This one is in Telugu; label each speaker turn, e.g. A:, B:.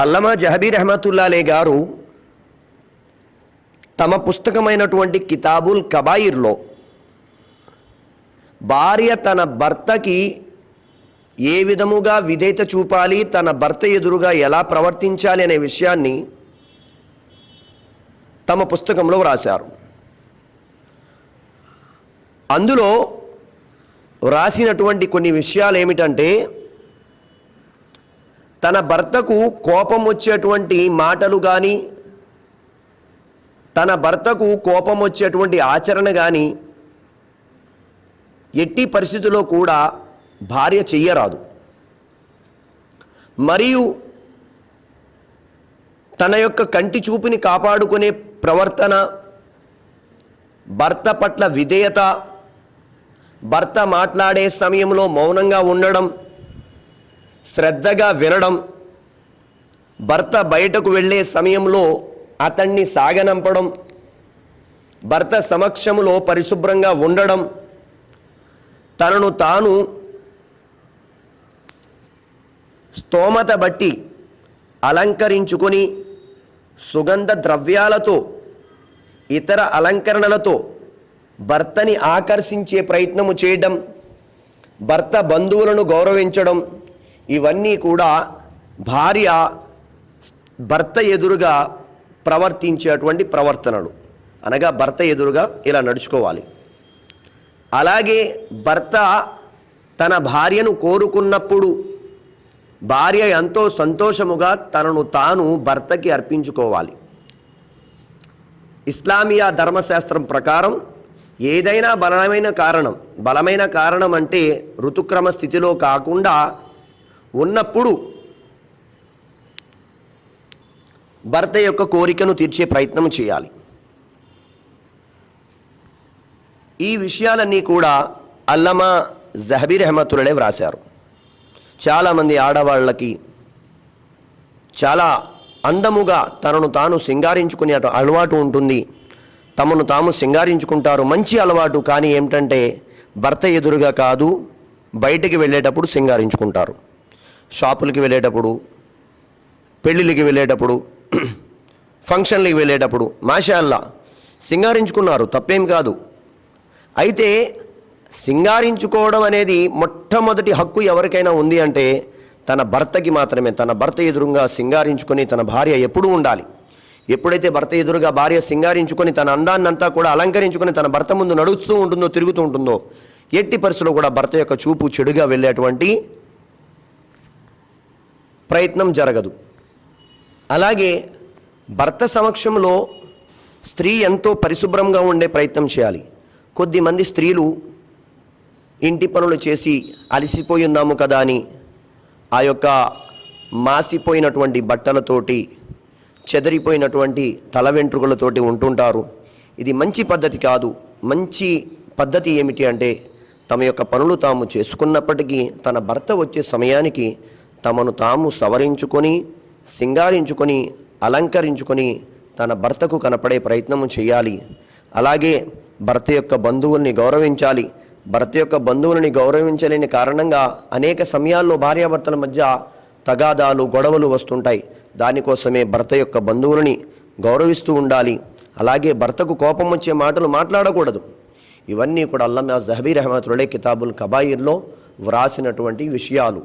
A: అల్లమా జహబీ రహమతుల్లాలే గారు తమ పుస్తకమైనటువంటి కితాబుల్ కబాయిర్లో భార్య తన భర్తకి ఏ విధముగా విధేయత చూపాలి తన భర్త ఎదురుగా ఎలా ప్రవర్తించాలి అనే విషయాన్ని తమ పుస్తకంలో వ్రాశారు. అందులో వ్రాసినటువంటి కొన్ని విషయాలు ఏమిటంటే తన భర్తకు కోపం వచ్చేటువంటి మాటలు కానీ తన భర్తకు కోపం వచ్చేటువంటి ఆచరణ కానీ ఎట్టి పరిస్థితుల్లో కూడా భార్య చెయ్యరాదు. మరియు తన యొక్క కంటి చూపుని కాపాడుకునే ప్రవర్తన భర్త పట్ల విధేయత భర్త మాట్లాడే సమయంలో మౌనంగా ఉండడం శ్రద్ధగా వినడం భర్త బయటకు వెళ్ళే సమయంలో అతన్ని సాగనంపడం భర్త సమక్షములో పరిశుభ్రంగా ఉండడం తనను తాను స్తోమత బట్టి అలంకరించుకొని సుగంధ ద్రవ్యాలతో ఇతర అలంకరణలతో భర్తని ఆకర్షించే ప్రయత్నము చేయడం భర్త బంధువులను గౌరవించడం ఇవన్నీ కూడా భార్య భర్త ఎదురుగా ప్రవర్తించేటువంటి ప్రవర్తనలు. అనగా భర్త ఎదురుగా ఇలా నడుచుకోవాలి. అలాగే భర్త తన భార్యను కోరుకున్నప్పుడు భార్య ఎంతో సంతోషముగా తనను తాను భర్తకి అర్పించుకోవాలి. ఇస్లామియా ధర్మశాస్త్రం ప్రకారం ఏదైనా బలమైన కారణం బలమైన కారణం అంటే ఋతుక్రమ స్థితిలో కాకుండా ఉన్నప్పుడు భర్త యొక్క కోరికను తీర్చే ప్రయత్నం చేయాలి. ఈ విషయాలన్నీ కూడా అల్లమా జహబీర్ అహ్మతులనే వ్రాశారు. చాలామంది ఆడవాళ్ళకి చాలా అందముగా తనను తాను సింగారించుకునే అలవాటు ఉంటుంది. తమను తాము సింగారించుకుంటారు. మంచి అలవాటు కానీ ఏమిటంటే భర్త ఎదురుగా కాదు బయటికి వెళ్ళేటప్పుడు సింగారించుకుంటారు. షాపులకి వెళ్ళేటప్పుడు పెళ్ళిళ్ళకి వెళ్ళేటప్పుడు ఫంక్షన్లకి వెళ్ళేటప్పుడు మాషాల్లా సింగారించుకున్నారు తప్పేం కాదు. అయితే సింగారించుకోవడం అనేది మొట్టమొదటి హక్కు ఎవరికైనా ఉంది అంటే తన భర్తకి మాత్రమే తన భర్త ఎదురుగా సింగారించుకొని తన భార్య ఎప్పుడూ ఉండాలి. ఎప్పుడైతే భర్త ఎదురుగా భార్య సింగారించుకొని తన అందాన్నంతా కూడా అలంకరించుకొని తన భర్త ముందు నడుస్తూ ఉంటుందో తిరుగుతూ ఉంటుందో ఎట్టి పరిస్థితుల్లో కూడా భర్త యొక్క చూపు చెడుగా వెళ్ళేటువంటి ప్రయత్నం జరగదు. అలాగే భర్త సమక్షంలో స్త్రీ ఎంతో పరిశుభ్రంగా ఉండే ప్రయత్నం చేయాలి. కొద్దిమంది స్త్రీలు ఇంటి పనులు చేసి అలసిపోయి ఉన్నాము కదా అని ఆ యొక్క మాసిపోయినటువంటి బట్టలతోటి చెదరిపోయినటువంటి తల వెంట్రుకలతోటి ఉంటుంటారు. ఇది మంచి పద్ధతి కాదు. మంచి పద్ధతి ఏమిటి అంటే తమ యొక్క పనులు తాము చేసుకున్నప్పటికీ తన భర్త వచ్చే సమయానికి తమను తాము సవరించుకొని సింగారించుకొని అలంకరించుకొని తన భర్తకు కనపడే ప్రయత్నము చేయాలి. అలాగే భర్త యొక్క బంధువుల్ని గౌరవించాలి. భర్త యొక్క బంధువులని గౌరవించలేని కారణంగా అనేక సమయాల్లో భార్యాభర్తల మధ్య తగాదాలు గొడవలు వస్తుంటాయి. దానికోసమే భర్త యొక్క బంధువులని గౌరవిస్తూ ఉండాలి. అలాగే భర్తకు కోపం వచ్చే మాటలు మాట్లాడకూడదు. ఇవన్నీ కూడా అల్లమ్య జహబీర్ అహ్మద్ రహమతులే కితాబుల్ కబాయిర్లో వ్రాసినటువంటి విషయాలు.